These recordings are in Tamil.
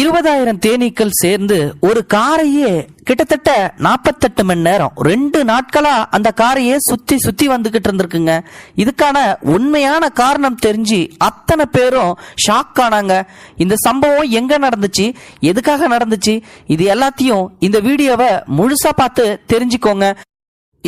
இருபதாயிரம் தேனீக்கள் சேர்ந்து ஒரு காரையே கிட்டத்தட்ட நாற்பத்தெட்டு மணி நேரம். ரெண்டு நாட்களா அந்த காரையே சுத்தி சுத்தி வந்துகிட்டு இருந்திருக்குங்க. இதுக்கான உண்மையான காரணம் தெரிஞ்சு அத்தனை பேரும் ஷாக் ஆனாங்க. இந்த சம்பவம் எங்க நடந்துச்சு? எதுக்காக நடந்துச்சு? இது எல்லாத்தையும் இந்த வீடியோவை முழுசா பார்த்து தெரிஞ்சுக்கோங்க.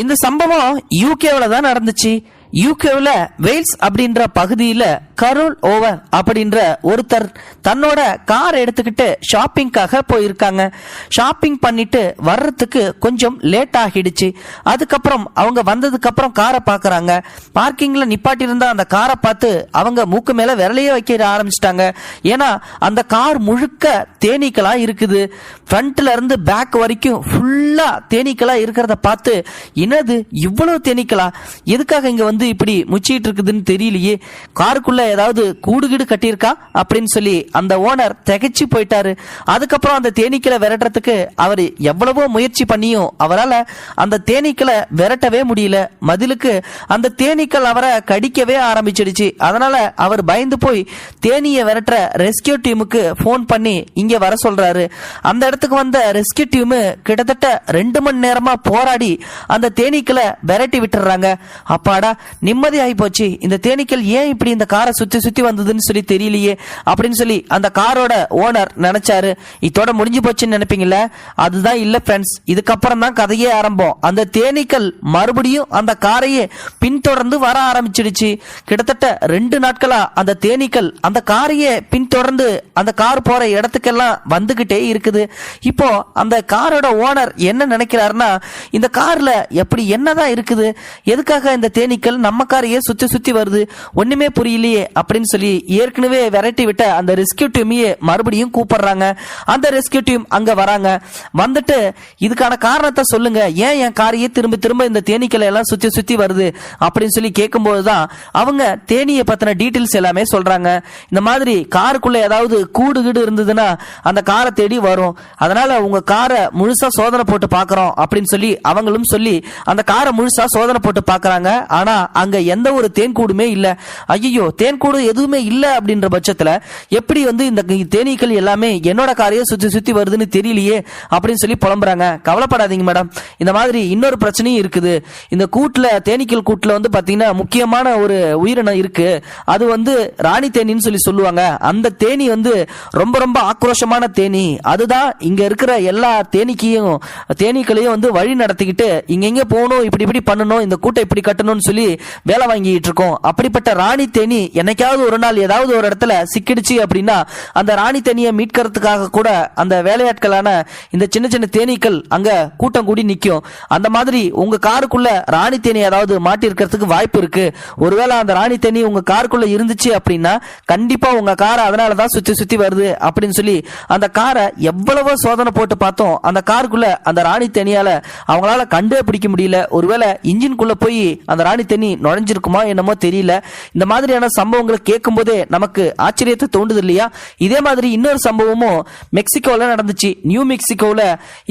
இந்த சம்பவம் யூகேவில் தான் நடந்துச்சு. யூகேவில் வெயில்ஸ் அப்படின்ற பகுதியில் கரோல் ஓவர் அப்படின்ற ஒருத்தர் தன்னோட கார் எடுத்துக்கிட்டு ஷாப்பிங்காக போயிருக்காங்க. ஷாப்பிங் பண்ணிட்டு வர்றதுக்கு கொஞ்சம் லேட் ஆகிடுச்சு. அதுக்கப்புறம் அவங்க வந்ததுக்கப்புறம் காரை பார்க்குறாங்க. பார்க்கிங்கில் நிப்பாட்டி அந்த காரை பார்த்து அவங்க மூக்கு மேலே விரலையே வைக்க ஆரம்பிச்சிட்டாங்க. ஏன்னா அந்த கார் முழுக்க தேனீக்களாக இருக்குது. ஃப்ரண்ட்ல இருந்து பேக் வரைக்கும் ஃபுல்லாக தேனீக்களாக இருக்கிறத பார்த்து என்னது இவ்வளோ தேனீக்களா? எதுக்காக இங்கே வந்து இப்படி முச்சிட்டு இருக்குதுன்னு தெரியலையே. காருக்குள்ள ஏதாவது கூடு கீடு கட்டியிருக்கா? அப்படின்னு சொல்லி அந்த ஓனர் திகைச்சு போயிட்டாரு. அதுக்கப்புறம் அந்த தேனீக்களை விரட்டுறதுக்கு அவர் எவ்வளவோ முயற்சி பண்ணியும் அவரால் அந்த தேனீக்களை விரட்டவே முடியல. மதிலுக்கு அந்த தேனீக்கள் அவரை கடிக்கவே ஆரம்பிச்சிடுச்சு. அதனால அவர் பயந்து போய் தேனியை விரட்டுற ரெஸ்கியூ டீமுக்கு ஃபோன் பண்ணி இங்க வர சொல்றாரு. அந்த இடத்துக்கு வந்த ரெஸ்கியூ டீம் கிட்டத்தட்ட ரெண்டு மணி நேரமா போராடி அந்த தேனீக்களை விரட்டி விட்டுறாங்க. அப்பாடா நிம்மதி ஆகி போச்சு இந்த தேனீக்கள் ஏன் இப்படி இந்த காரை சுத்தி சுத்தி வந்ததுன்னு சொல்லி தெரியலையே அப்படின்னு சொல்லி அந்த காரோட ஓனர் நினைச்சாரு. இதோட முடிஞ்சு போச்சுன்னு நினைப்பீங்களே அதுதான் இல்ல ஃப்ரெண்ட்ஸ் இதுக்கப்புறம் தான் கதையே ஆரம்பம். அந்த தேனீக்கள் மறுபடியும் அந்த காரையே பின்தொடர்ந்து வர ஆரம்பிச்சிடுச்சு. கிட்டத்தட்ட ரெண்டு நாட்களா அந்த தேனீக்கள் அந்த காரையே பின்தொடர்ந்து அந்த கார் போற இடத்துக்கெல்லாம் வந்துகிட்டே இருக்குது. இப்போ அந்த காரோட ஓனர் என்ன நினைக்கிறாருன்னா இந்த கார்ல எப்படி என்னதான் இருக்குது? எதுக்காக இந்த தேனீக்கள் நம்ம காரையே சுத்தி சுத்தி வருது? ஒண்ணுமே புரியலையே அப்படின்னு சொல்லி ஏற்கனவே விரட்டி விட்ட அந்த ரெஸ்கியூ டீமையே மறுபடியும் கூப்பிடுறாங்க. அந்த ரெஸ்கியூ டீம் அங்க வராங்க. வந்துட்டு இதுக்கான காரணத்தை சொல்லுங்க. ஏன் என் காரையே திரும்ப திரும்ப இந்த தேனீக்களை எல்லாம் சுத்தி சுத்தி வருது? அப்படின்னு சொல்லி கேட்கும்போது தான் அவங்க தேனியை பத்தின டீட்டெயில்ஸ் எல்லாமே சொல்றாங்க. இந்த மாதிரி காருக்குள்ள ஏதாவது கூடு கீடு இருந்ததுன்னா அந்த காரை தேடி வரும். அதனால உங்க காரை முழுசா சோதனை போட்டு பார்க்குறோம் அப்படின்னு சொல்லி அவங்களும் சொல்லி அந்த காரை முழுசா சோதனை போட்டு பார்க்குறாங்க. ஆனா அங்க எந்த ஒரு தேன் கூடுமே இல்ல. ஐயோ தேன்கூடு எதுவுமே இல்ல அப்படின்ற பட்சத்துல எப்படி வந்து இந்த தேனீக்கள் எல்லாமே என்னோட காரையே சுத்தி சுத்தி வருதுன்னு தெரியலையே அப்படின்னு சொல்லி புலம்புறாங்க. கவலைப்படாதீங்க மேடம். இந்த மாதிரி இன்னொரு பிரச்சனையும் இருக்குது. இந்த கூட்டுல தேனீக்கள் கூட்டுல வந்து பாத்தீங்கன்னா முக்கியமான ஒரு உயிரினம் இருக்கு. அது வந்து ராணி தேனின்னு சொல்லி சொல்லுவாங்க. அந்த தேனி வந்து ரொம்ப ரொம்ப ஆக்ரோஷமான தேனி. அதுதான் இங்க இருக்கிற எல்லா தேனீக்கையும் தேனீக்களையும் வந்து வழி நடத்திக்கிட்டு இங்க எங்க போகணும் இப்படி இப்படி பண்ணணும் இந்த கூட்டை இப்படி கட்டணும்னு சொல்லி வேலை வாங்கிட்டு இருக்கோம். அப்படிப்பட்ட ராணி தேனி என்னைக்காவது ஒரு நாள் ஏதாவது ஒரு இடத்துல சிக்கிடுச்சு அப்படின்னா அந்த ராணி தேனியை மீட்கிறதுக்காக கூட அந்த வேலையாட்களான இந்த சின்ன சின்ன தேனீக்கள் அங்க கூட்டம் கூடி நிற்கும் அந்த மாதிரி உங்க காருக்குள்ள ராணி தேனி ஏதாவது மாட்டி இருக்கிறதுக்கு வாய்ப்பு இருக்கு. ஒருவேளை அந்த ராணி தேனி உங்க காருக்குள்ள இருந்துச்சு அப்படின்னா கண்டிப்பா உங்க காரை அதனாலதான் சுத்தி சுத்தி வருது அப்படின்னு சொல்லி அந்த காரை எவ்வளவோ சோதனை போட்டு பார்த்தோம். அந்த காருக்குள்ள அந்த ராணி தேனியால அவங்களால கண்டே பிடிக்க முடியல. ஒருவேளை இன்ஜின்குள்ள போய் அந்த ராணி தேனி நுழைஞ்சிருக்குமா என்னமோ தெரியல. இந்த மாதிரியான சம்பவங்களை கேட்கும் போதே நமக்கு ஆச்சரியத்தை தோண்டுது இல்லையா? இதே மாதிரி இன்னொரு சம்பவமும் மெக்சிகோவில் நடந்துச்சு. நியூ மெக்சிகோவில்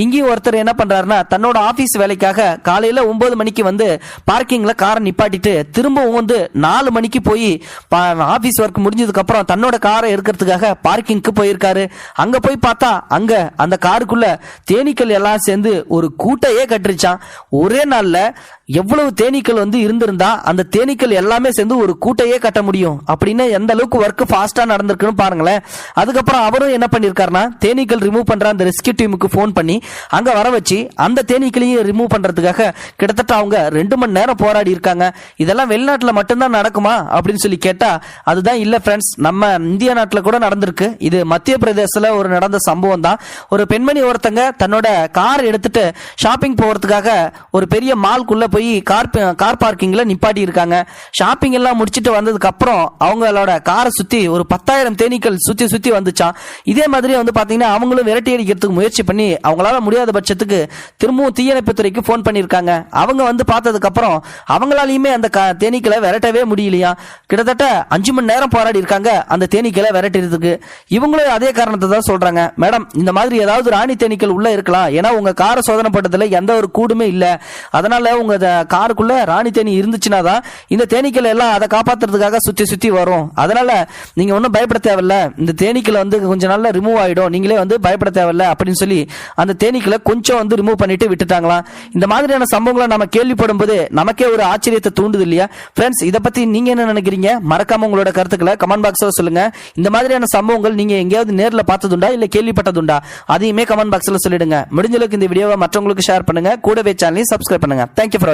இங்கேயும் ஒருத்தர் என்ன பண்றாருன்னா தன்னோட ஆஃபீஸ் வேலைக்காக காலையில் ஒம்பது மணிக்கு வந்து பார்க்கிங்கில் காரை நிப்பாட்டிட்டு திரும்பவும் வந்து நாலு மணிக்கு போய் ஆஃபீஸ் ஒர்க் முடிஞ்சதுக்கப்புறம் தன்னோட காரை எடுக்கிறதுக்காக பார்க்கிங்க்கு போயிருக்காரு. அங்கே போய் பார்த்தா அங்கே அந்த காருக்குள்ள தேனீக்கள் எல்லாம் சேர்ந்து ஒரு கூட்டையே கட்டுருச்சான் ஒரே நாளில் எவ்வளவு தேனீக்கள் வந்து இருந்திருந்தா அந்த தேனீக்கள் எல்லாமே சேர்ந்து ஒரு கூட்டையே கட்ட முடியும். அப்படின்னு எந்த அளவுக்கு ஒர்க் ஃபாஸ்டா நடந்திருக்குன்னு பாருங்களேன். அதுக்கப்புறம் அவரும் என்ன பண்ணிருக்காருன்னா தேனீக்கள் ரிமூவ் பண்ற அந்த ரெஸ்கியூ டீமுக்கு ஃபோன் பண்ணி அங்க வர வச்சு அந்த தேனீக்களையும் ரிமூவ் பண்றதுக்காக கிட்டத்தட்ட அவங்க ரெண்டு மணி நேரம் போராடி இருக்காங்க. இதெல்லாம் வெளிநாட்டில் மட்டும்தான் நடக்குமா? அப்படின்னு சொல்லி கேட்டா அதுதான் இல்ல ஃப்ரெண்ட்ஸ் நம்ம இந்திய நாட்டில் கூட நடந்திருக்கு. இது மத்திய பிரதேசத்துல ஒரு நடந்த சம்பவம் தான் ஒரு பெண்மணி ஒருத்தங்க தன்னோட கார் எடுத்துட்டு ஷாப்பிங் போறதுக்காக ஒரு பெரிய மால்குள்ள போய் கார் கார் பார்க்கிங்கில் நிப்பாட்டி இருக்காங்க. ஷாப்பிங் எல்லாம் முடிச்சுட்டு வந்ததுக்கு அப்புறம் அவங்களோட காரை சுற்றி ஒரு பத்தாயிரம் தேனீக்கள் சுற்றி சுற்றி வந்துச்சான் இதே மாதிரி வந்து பார்த்தீங்கன்னா அவங்களும் விரட்டி அடிக்கிறதுக்கு முயற்சி பண்ணி அவங்களால முடியாத பட்சத்துக்கு திரும்பவும் தீயணைப்பு துறைக்கு பண்ணியிருக்காங்க. அவங்க வந்து பார்த்ததுக்கப்புறம் அவங்களாலையுமே அந்த க- தேனீக்களை விரட்டவே முடியலையா? கிட்டத்தட்ட அஞ்சு மணி நேரம் போராடி இருக்காங்க அந்த தேனீக்களை விரட்டுறதுக்கு. இவங்களும் அதே காரணத்தை தான் சொல்கிறாங்க மேடம் இந்த மாதிரி ஏதாவது ராணி தேனீக்கள் உள்ளே இருக்கலாம். ஏன்னா உங்கள் காரை சோதனை பட்டதில் எந்த ஒரு கூடுமே இல்லை. அதனால உங்கள் அந்த காருக்குள்ள ராணி தேனி இருந்துச்சுன்னா தான் இந்த தேனீக்கள் எல்லாம் அதை காப்பாத்துறதுக்காக சுத்தி சுத்தி வரும். அதனால நீங்க ஒன்றும் பயப்பட தேவையில்ல. இந்த தேனீக்களை வந்து கொஞ்ச நாள்ல ரிமூவ் ஆயிடும். நீங்களே வந்து பயப்பட தேவையில்ல அப்படின்னு சொல்லி அந்த தேனீக்களை கொஞ்சம் வந்து ரிமூவ் பண்ணிட்டு விட்டுட்டாங்களாம். இந்த மாதிரியான சம்பவங்களை நம்ம கேள்விப்படும் போது நமக்கே ஒரு ஆச்சரியத்தை தூண்டுது இல்லையா? ஃப்ரெண்ட்ஸ் இதை பத்தி நீங்க என்ன நினைக்கிறீங்க? மறக்காம உங்களோட கருத்துக்களை கமெண்ட் பாக்ஸ்ல சொல்லுங்க. இந்த மாதிரியான சம்பவங்கள் நீங்க எங்கேயாவது நேர்ல பார்த்ததுண்டா இல்ல கேள்விப்பட்டதுண்டா? அதையுமே கமெண்ட் பாக்ஸ்ல சொல்லிடுங்க. முடிஞ்ச அளவுக்கு இந்த வீடியோவை மற்றவங்களுக்கு ஷேர் பண்ணுங்க. கூடவே சேனலையும் சப்ஸ்கிரைப் பண்ணுங்க. Thank you for